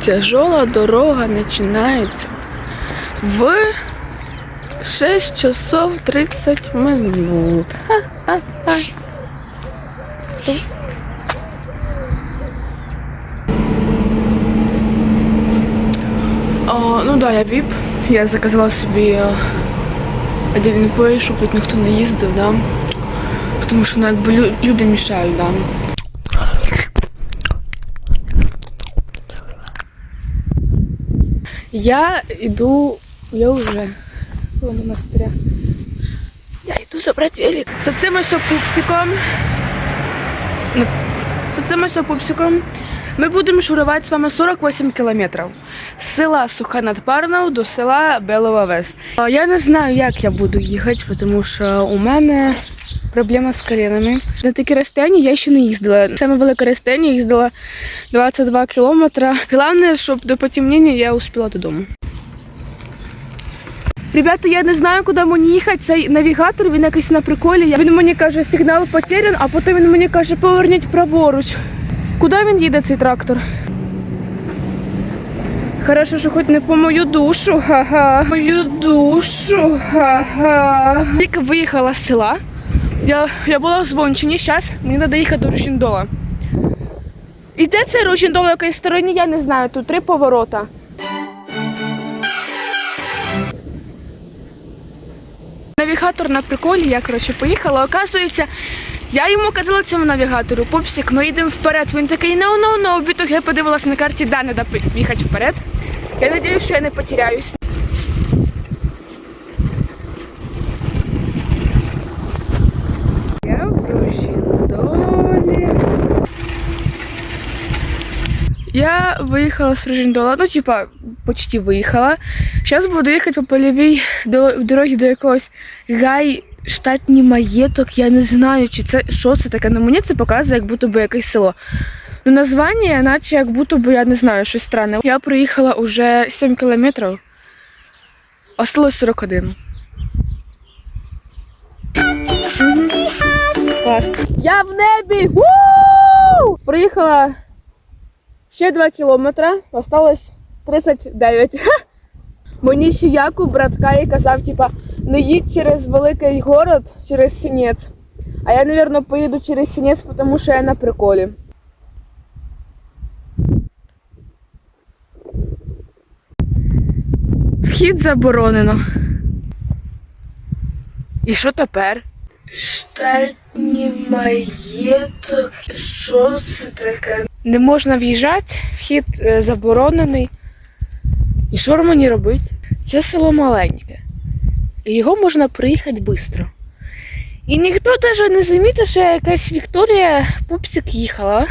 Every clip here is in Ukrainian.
Тяжела дорога починається в 6 часов 30 минут. Ха-ха-ха. Ну да, я віп. Я заказала собі е, отдельний поїзд, щоб тут ніхто не їздив, да. Тому що ну, якби люди мішають, да. Я йду, я вже коло монастиря. Я йду забрати велик. За цим ось пупсиком. ну, За цим ось пупсиком. Ми будемо шурувати з вами 48 кілометрів. З села Суха над Парною до села Белова Вес. Я не знаю, як я буду їхати, тому що у мене проблема з колінами. На такі розстояння я ще не їздила. Саме велике розстояння їздила 22 кілометри. Головне, щоб до потемнення я успіла додому. Ребята, я не знаю, куди мені їхати. Цей навігатор, він якийсь на приколі. Він мені каже, сигнал потерян, а потім він мені каже, поверніть праворуч. Куди він їде, цей трактор? Хорошо, що хоч не по мою душу, ха-ха. Мою душу, ха-ха. Тільки виїхала з села. Я, я була в Звончині, зараз мені треба їхати до Рушіндола. І де цей Рушіндол, в якій стороні, я не знаю, тут три поворота. Навігатор на приколі, я коротше поїхала. Оказується, я йому казала цьому навігатору, попсик, ми йдемо вперед. Він такий, no, no, no. В я подивилася на карті, да, не треба їхати вперед. Я сподіваюся, що я не потеряюсь. Я в Ружіндолі. Я виїхала з Ружіндола, ну, типа, почти виїхала. Зараз буду їхати по польовій до- дорогі до якогось гай штатні маєток. Я не знаю, чи це що це таке. Ну мені це показує, як будто би якесь село. Ну, названня, наче як будто би, я не знаю, щось странне. Я проїхала уже 7 кілометрів. Осталось 41. Мгм. Клас. Я в небі! Ву! Проїхала ще 2 кілометри, осталось 39. Мені ще Якуб, братка, і казав, типа, не їдь через великий город, через Сінець. А я, напевно, поїду через Сінець, тому що я на приколі. Вхід заборонено. І що тепер? Штатні маєток. Що це таке? Не можна в'їжджати, вхід е, заборонений. І що мені робити? Це село маленьке. І його можна приїхати швидко. І ніхто навіть не замітив, що якась Вікторія пупсик їхала.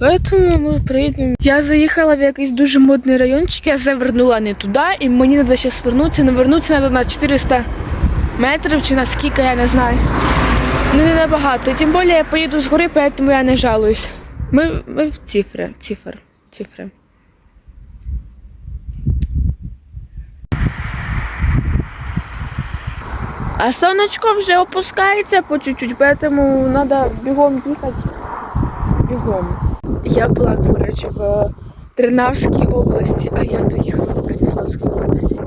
Поэтому ми приїдемо. Я заїхала в якийсь дуже модний райончик, я завернула не туди, і мені треба зараз вернутися. Не вернутися треба на 400 метрів чи на скільки, я не знаю. Ну не набагато. Тим більше я поїду згори, поэтому я не жалуюсь. Ми, ми в цифри, цифр, цифри. А сонечко вже опускається по чуть-чуть, поэтому треба бігом їхати. Бігом. Я була, коротше, в Тернавській області, а я доїхала в Братиславській області.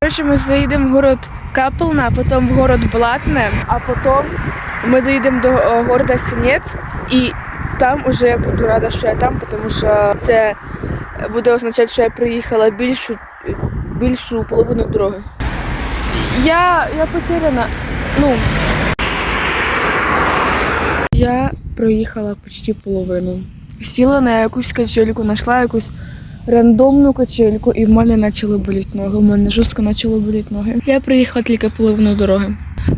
Коротше, ми заїдемо в город Капелна, потім в город Блатне, а потім ми доїдемо до е, города Сінець і там уже я буду рада, що я там, тому що це буде означати, що я приїхала більшу, більшу половину дороги. Я, я потеряна. Ну. Я проїхала почти половину. Сіла на якусь качельку, знайшла якусь рандомну качельку, і в мене почали боліти ноги. У мене жорстко почали боліти ноги. Я проїхала тільки половину дороги.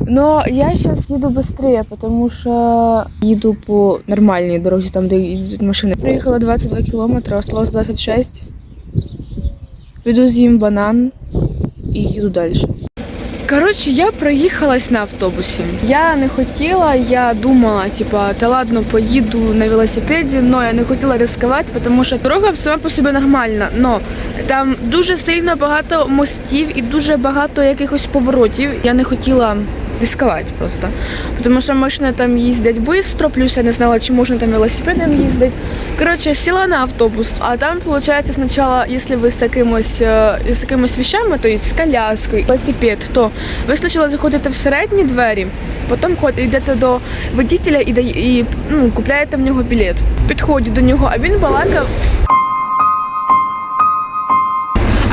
Но я зараз їду швидше, тому що їду по нормальній дорозі, там, де їдуть машини. Приїхала 22 кілометри, осталось 26. Піду з'їм банан і їду далі. Коротше, я проїхалась на автобусі. Я не хотіла, я думала, типа, та ладно, поїду на велосипеді, але я не хотіла ризикувати, тому що дорога сама по собі нормальна. Но там дуже сильно багато мостів і дуже багато якихось поворотів. Я не хотіла рисковать просто. Тому що машини там їздять швидко, плюс я не знала, чи можна там велосипедом їздити. Коротше, сіла на автобус, а там, виходить, спочатку, якщо ви з якимось, е, з якимись вещами, то есть з коляскою, велосипед, то ви спочатку заходите в середні двері, потім йдете до водителя і, і ну, купляєте в нього білет. Підходжу до нього, а він балакав.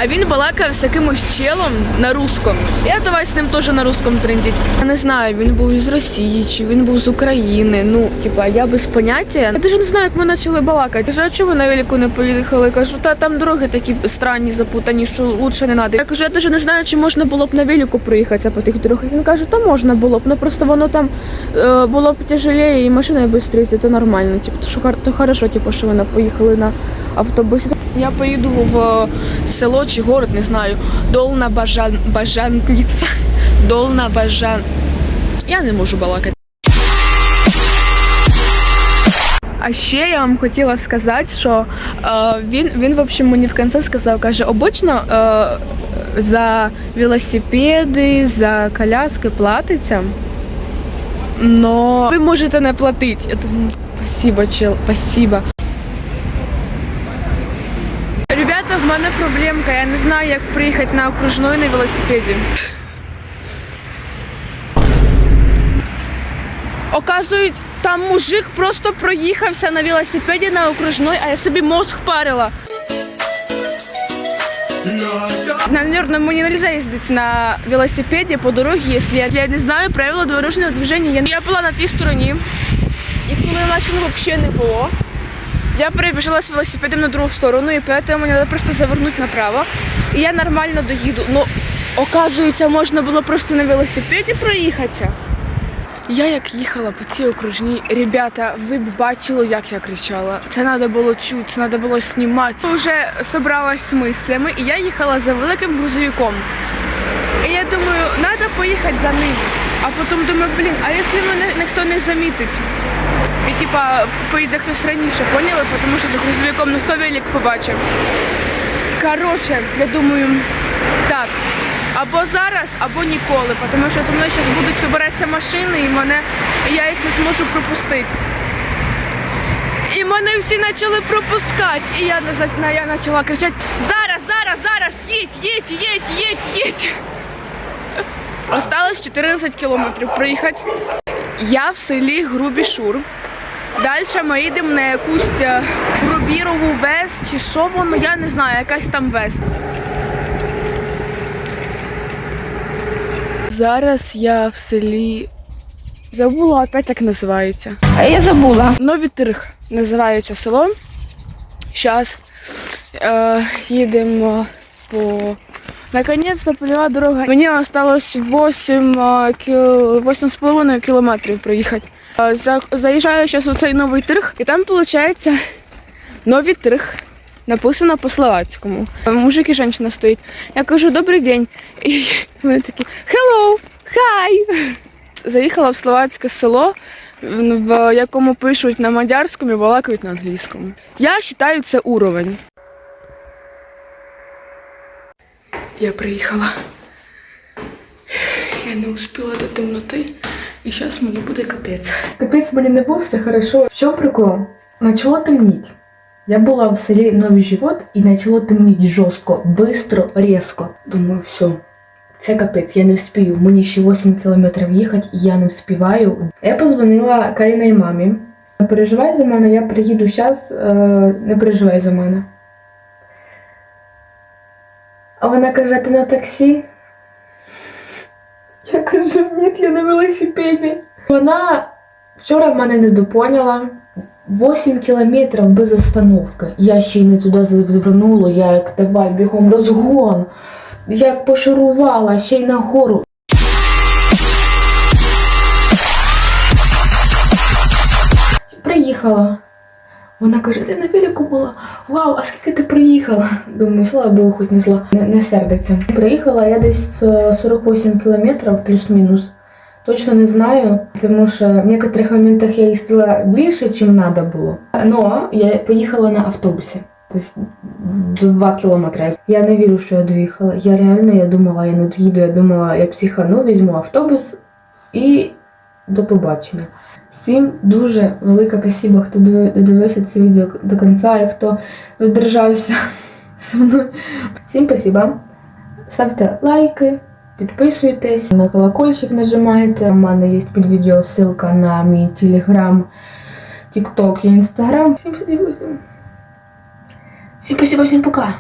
А він балакав з якимось челом на русском. Я давай з ним теж на русском трендіть. Я не знаю, він був із Росії чи він був з України. Ну, типа, я без поняття. Я навіть не знаю, як ми почали балакати. Кажу, а чого ви на велику не поїхали? Кажу, та там дороги такі странні, запутані, що лучше не треба. Я кажу, я навіть не знаю, чи можна було б на велику проїхатися по тих дорогах. Він каже, та можна було б, ну просто воно там е, було б тяжелее і машиною швидше, то нормально. Типу, то, що, то хорошо, типу, що ви на- поїхали на автобусі. Я поїду в село чи город, не знаю. Долна Бажан... Бажанниця. Долна Бажан. Я не можу балакати. А ще я вам хотіла сказати, що е, він, він в общем, мені в кінці сказав, каже, обично е, за велосипеди, за коляски платиться, но ви можете не платити. Я думаю, спасибо, чел, спасибо. Ребята, в мене проблемка. Я не знаю, як приїхати на окружной на велосипеді. Оказують, там мужик просто проїхався на велосипеді на окружной, а я собі мозг парила. Наверное, мені нельзя їздити на велосипеді по дорозі, якщо я, не знаю правила дорожнього движення. Я була на тій стороні, і коли машин взагалі не було, я перебіжала з велосипедом на другу сторону, і поэтому мені треба просто завернути направо. І я нормально доїду. Ну, оказується, можна було просто на велосипеді проїхатися. Я як їхала по цій окружній, ребята, ви б бачили, як я кричала. Це треба було чути, це треба було знімати. Вже зібралась з мислями, і я їхала за великим грузовиком. І я думаю, треба поїхати за ним. А потім думаю, блін, а якщо мене ніхто не замітить? Типа поїде хтось раніше, поняли? Тому що за грузовиком ніхто велик побачив. Коротше, я думаю, так. Або зараз, або ніколи, тому що зі мною зараз будуть збиратися машини, і мене я їх не зможу пропустити. І мене всі почали пропускати. І я, я почала кричати: зараз, зараз, зараз, їдь, їдь, їдь, їдь, їдь. Осталось 14 кілометрів проїхати. Я в селі Грубішур. Далі ми їдемо на якусь е, Грубірову ВЕС чи що воно, я не знаю, якась там ВЕС. Зараз я в селі. Забула опять як називається. А я забула. Новий Тирг називається село. Зараз е, їдемо по. Наконець-то польова дорога. Мені осталось 8, е, кіл... 8,5 кілометрів проїхати. Е, за... Заїжджаю зараз у цей новий тирг, і там виходить новий тирг. Написано по-словацькому. Мужик і жінка стоїть. Я кажу, добрий день. І вони такі hello, hi. Заїхала в словацьке село, в якому пишуть на мадярському і балакають на англійському. Я вважаю, це уровень. Я приїхала. Я не успіла до темноти, і зараз мені буде капець. Капець мені не був, все хорошо. В чому прикол? Начало темніть. Я була в селі Новий Живот і почало темніть жорстко, бистро, різко. Думаю, все, це капець, я не вспію. Мені ще 8 кілометрів їхати, і я не вспіваю. Я позвонила Каріній мамі. Не переживай за мене, я приїду зараз, не переживай за мене. А вона каже, ти на таксі? Кажу, ні, я на велосипеді. Вона вчора мене не допоняла. 8 кілометрів без остановки. Я ще й не туди звернула, я як давай бігом розгон. Я як пошарувала, ще й нагору. Приїхала. Вона каже, ти на велику була. Вау, а скільки ти приїхала? Думаю, слава Богу, хоч не зла, не, не сердиться. Приїхала я десь е, 48 кілометрів плюс-мінус. Точно не знаю, тому що в некоторих моментах я їздила більше, ніж треба було. Но я поїхала на автобусі. Десь 2 кілометри. Я не вірю, що я доїхала. Я реально я думала, я не доїду, я думала, я психану, візьму автобус І до побачення. Всім дуже велике спасибо, хто додивився це відео до кінця і хто додержався зі мною. Всім спасибо. Ставте лайки, підписуйтесь, на колокольчик нажимайте. У мене є під відео ссылка на мій телеграм, тікток і інстаграм. Всім спасибо, всім. Всім спасибо, всім пока.